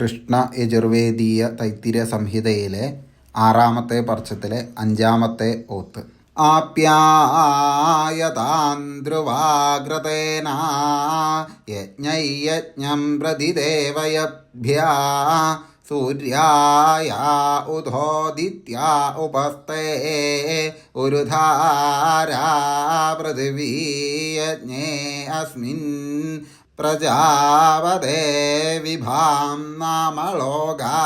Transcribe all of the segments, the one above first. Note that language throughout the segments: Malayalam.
കൃഷ്ണ യജുർവേദീയ തൈത്തിര സംഹിതയിലെ ആറാമത്തെ പർച്ചത്തിലെ അഞ്ചാമത്തെ ഓത്ത്. ആപ്യായതാന്ത്രുവാഗ്രതേന യജ്ഞം പ്രതിദേവയഭ്യ സൂര്യായ ഉദോദിത്യ ഉപസ്തേ ഉരുധാരാ പൃഥിവീയജ്ഞേ അസ്മിൻ प्रजावदेविभां नामलोगा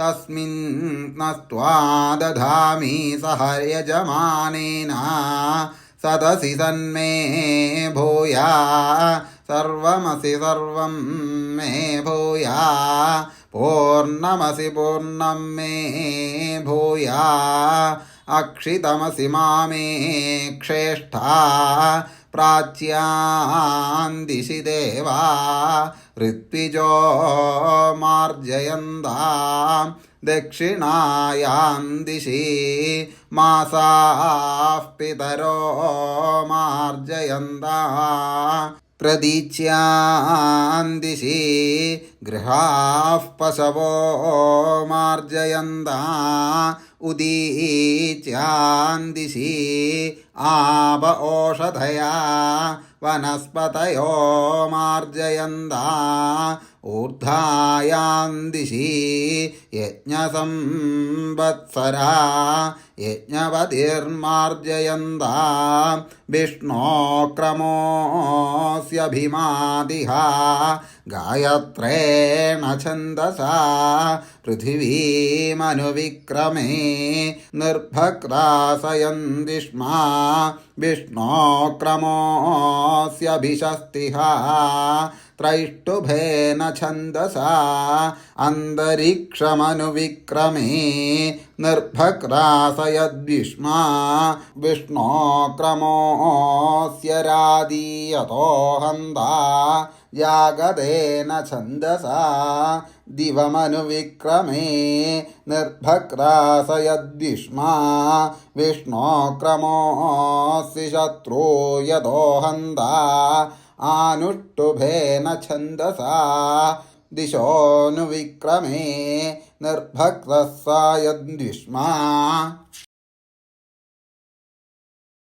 तस्मिन् नस्त्वा दधामि सहर्यजमानेन। सदसि सन्मे भूया। सर्वमसि सर्वं मे भूया। पूर्णमसि पूर्णं मे भूया। अक्षितमसि मामे क्षेष्ठा प्राच्यान्दिशि देवा ऋत्विजो मार्जयन्दा दक्षिणायां दिशि मासाः पितरो मार्जयन्दा प्रदीच्यान्दिशि गृहाः पशवो मार्जयन्दा उदी चा दिशि आबषधया वनस्पतयो मार्जयन्दा ऊर्धा दिशि यज्ञसंवत्सरा यज्ञवतिर्मार्जयन्दा विष्णोक्रमोऽस्यभिमादिहा ദിശി യജ്ഞസംവത്സരാ യജ്ഞപതിർമാർജയന്താ വിഷ്ണോക്രമോസ്യഭിമാതിഹ ഗായത്രേണ ഛന്ദസാ പൃഥിവീമനുവിക്രമേ നിർഭക്രാസയന്തിഷ്മാ വിഷ്ണോക്രമോസ്യഭിഷസ്തിഹ ത്രൈഷ്ടുഭേന ഛന്ദസാ അന്തരീക്ഷമനുവിക്രമേ जागरेण छन्दसा। दिवमनुविक्रमे निर्भक्रासयद्विष्मा विष्णोक्रमोऽसि शत्रो यदोहन्दा आनुष्टुभेन छन्दसा। दिशोऽनुविक्रमे निर्भक्तः सा यद्विष्मा